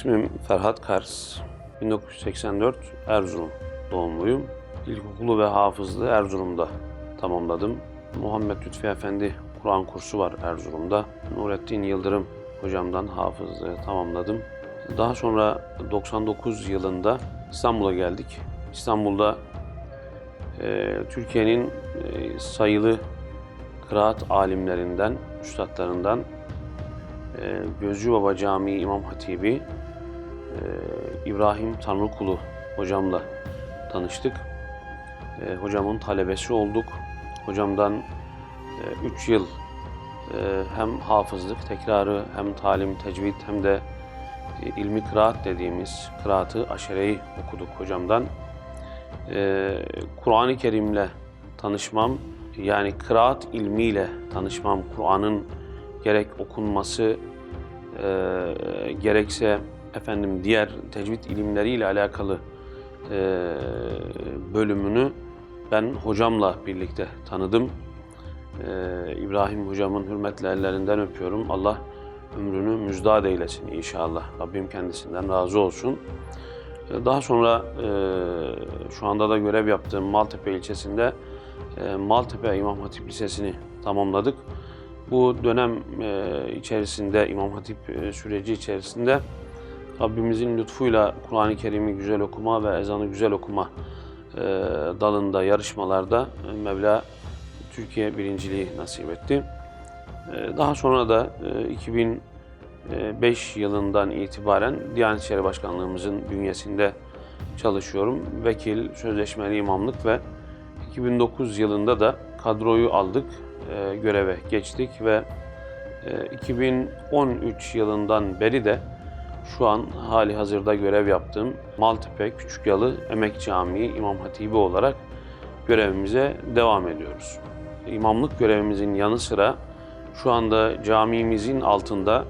İsmim Ferhat Kars. 1984 Erzurum doğumluyum. İlkokulu ve hafızlığı Erzurum'da tamamladım. Muhammed Lütfi Efendi Kur'an kursu var Erzurum'da. Nurettin Yıldırım hocamdan hafızlığı tamamladım. Daha sonra 99 yılında İstanbul'a geldik. İstanbul'da e, Türkiye'nin e, sayılı kıraat alimlerinden, üstadlarından e, Gözcü Baba Camii İmam Hatibi İbrahim Tanrıkulu hocamla tanıştık. E, hocamın talebesi olduk. Hocamdan 3 yıl e, hem hafızlık tekrarı hem talim, tecvid hem de e, ilmi kıraat dediğimiz kıraatı aşereyi okuduk hocamdan. E, Kur'an-ı Kerim'le tanışmam yani kıraat ilmiyle tanışmam, Kur'an'ın gerek okunması e, gerekse efendim diğer tecvid ilimleriyle alakalı e, bölümünü ben hocamla birlikte tanıdım. E, İbrahim hocamın hürmetli ellerinden öpüyorum. Allah ömrünü müjdat eylesin inşallah. Rabbim kendisinden razı olsun. Daha sonra e, şu anda da görev yaptığım Maltepe ilçesinde e, Maltepe İmam Hatip Lisesi'ni tamamladık. Bu dönem e, içerisinde, İmam Hatip süreci içerisinde Rabbimizin lütfuyla Kur'an-ı Kerim'i güzel okuma ve ezanı güzel okuma e, dalında yarışmalarda Mevla Türkiye birinciliği nasip etti. E, Daha sonra da e, 2005 yılından itibaren Diyanet İşleri Başkanlığımızın bünyesinde çalışıyorum. Vekil, sözleşmeli imamlık ve 2009 yılında da kadroyu aldık, e, göreve geçtik ve e, 2013 yılından beri de şu an hali hazırda görev yaptığım Maltepe Küçükyalı Emek Camii İmam Hatibi olarak görevimize devam ediyoruz. İmamlık görevimizin yanı sıra şu anda camimizin altında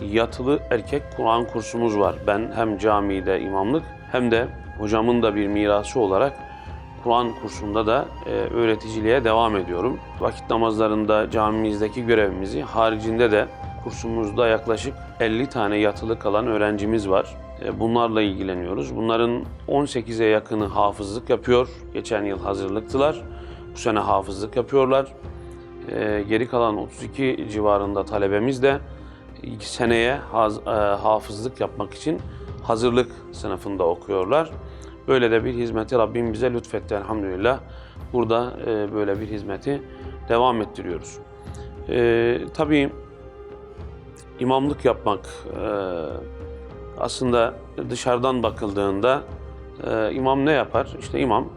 yatılı erkek Kur'an kursumuz var. Ben hem camide imamlık hem de hocamın da bir mirası olarak Kur'an kursunda da e, öğreticiliğe devam ediyorum. Vakit namazlarında camimizdeki görevimizi haricinde de kursumuzda yaklaşık 50 tane yatılı kalan öğrencimiz var. E, bunlarla ilgileniyoruz. Bunların 18'e yakını hafızlık yapıyor. Geçen yıl hazırlıktılar. Bu sene hafızlık yapıyorlar. E, geri kalan 32 civarında talebemiz de seneye e, hafızlık yapmak için hazırlık sınıfında okuyorlar. Böyle de bir hizmeti Rabbim bize lütfetti elhamdülillah. Burada böyle bir hizmeti devam ettiriyoruz. E, tabii imamlık yapmak e, aslında dışarıdan bakıldığında e, imam ne yapar? İşte imam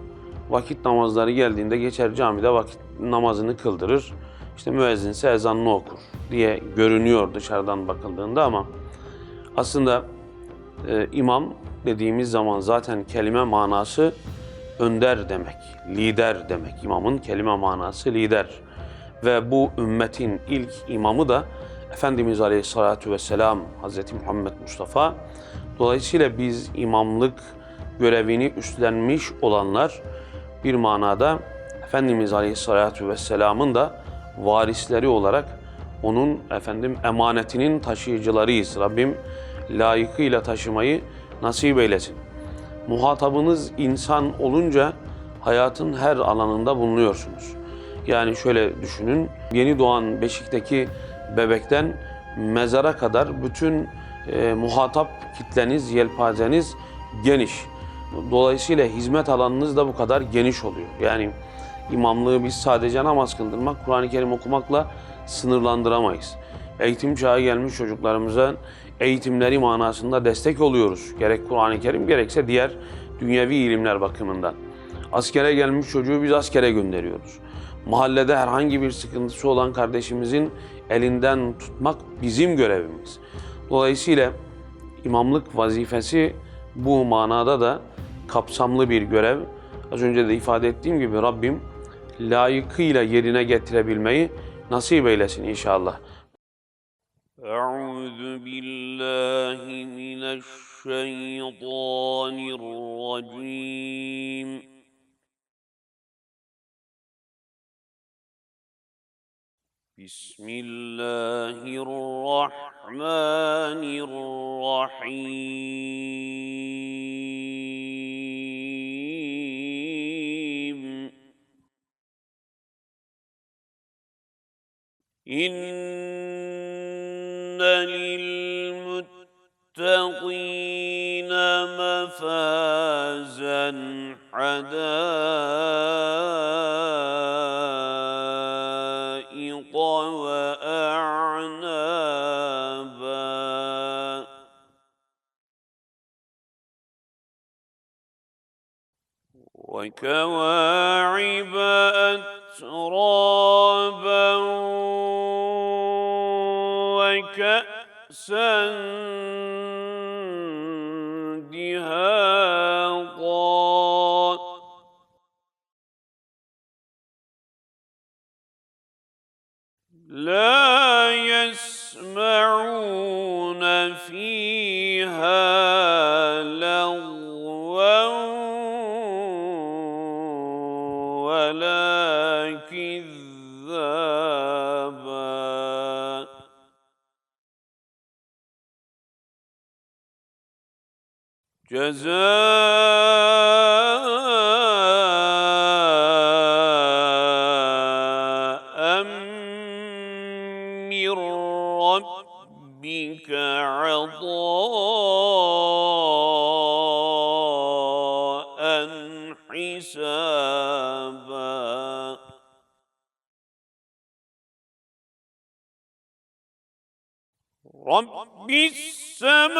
vakit namazları geldiğinde geçer camide vakit namazını kıldırır. İşte müezzinse ezanını okur diye görünüyor dışarıdan bakıldığında ama aslında e, imam dediğimiz zaman zaten kelime manası önder demek, lider demek. İmamın kelime manası lider. Ve bu ümmetin ilk imamı da Efendimiz Aleyhisselatü Vesselam Hazreti Muhammed Mustafa. Dolayısıyla biz imamlık görevini üstlenmiş olanlar bir manada Efendimiz Aleyhisselatü Vesselam'ın da varisleri olarak onun efendim emanetinin taşıyıcılarıyız. Rabbim layıkıyla taşımayı nasip eylesin. Muhatabınız insan olunca hayatın her alanında bulunuyorsunuz. Yani şöyle düşünün, yeni doğan beşikteki bebekten mezara kadar bütün e, muhatap kitleniz, yelpazeniz geniş. Dolayısıyla hizmet alanınız da bu kadar geniş oluyor. Yani imamlığı biz sadece namaz kıldırmak, Kur'an-ı Kerim okumakla sınırlandıramayız. Eğitim çağı gelmiş çocuklarımıza eğitimleri manasında destek oluyoruz. Gerek Kur'an-ı Kerim gerekse diğer dünyevi ilimler bakımından. Askere gelmiş çocuğu biz askere gönderiyoruz Mahallede herhangi bir sıkıntısı olan kardeşimizin elinden tutmak bizim görevimiz. Dolayısıyla imamlık vazifesi bu manada da kapsamlı bir görev. Az önce de ifade ettiğim gibi Rabbim layıkıyla yerine getirebilmeyi nasip eylesin inşallah. أعوذ بالله من الشيطان الرجيم بسم الله الرحمن الرحيم. إن للمتقين مفازا حدائق وكواعب أترابا وكأسا جزاء من ربك عطاء حسابا. رب السماوات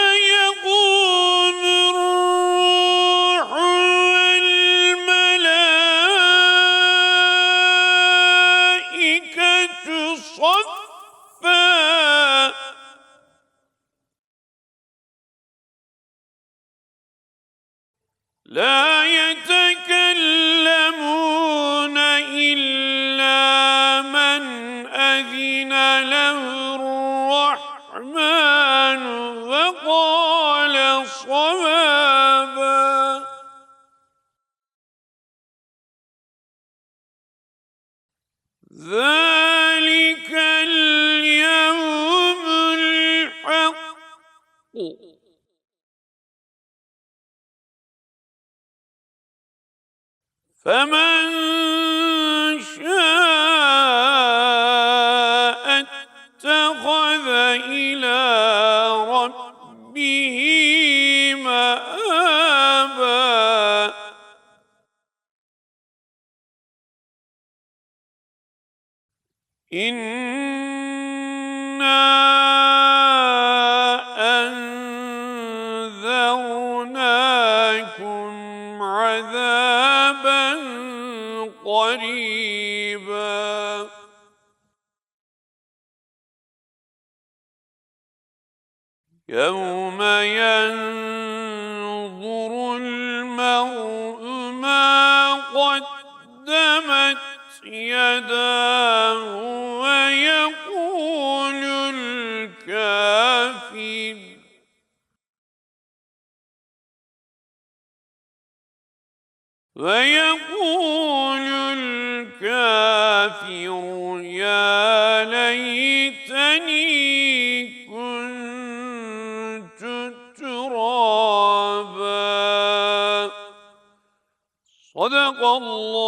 لا يتكلمون إلا من أذن له الرحمن وقال صوابا. ذلك اليوم الحق. فمن شاء اتخذ إلى ربه مآبا. إنا يوم ينظر المرء ما قدمت يداه ويقول الكافر. ويقول الكافر الله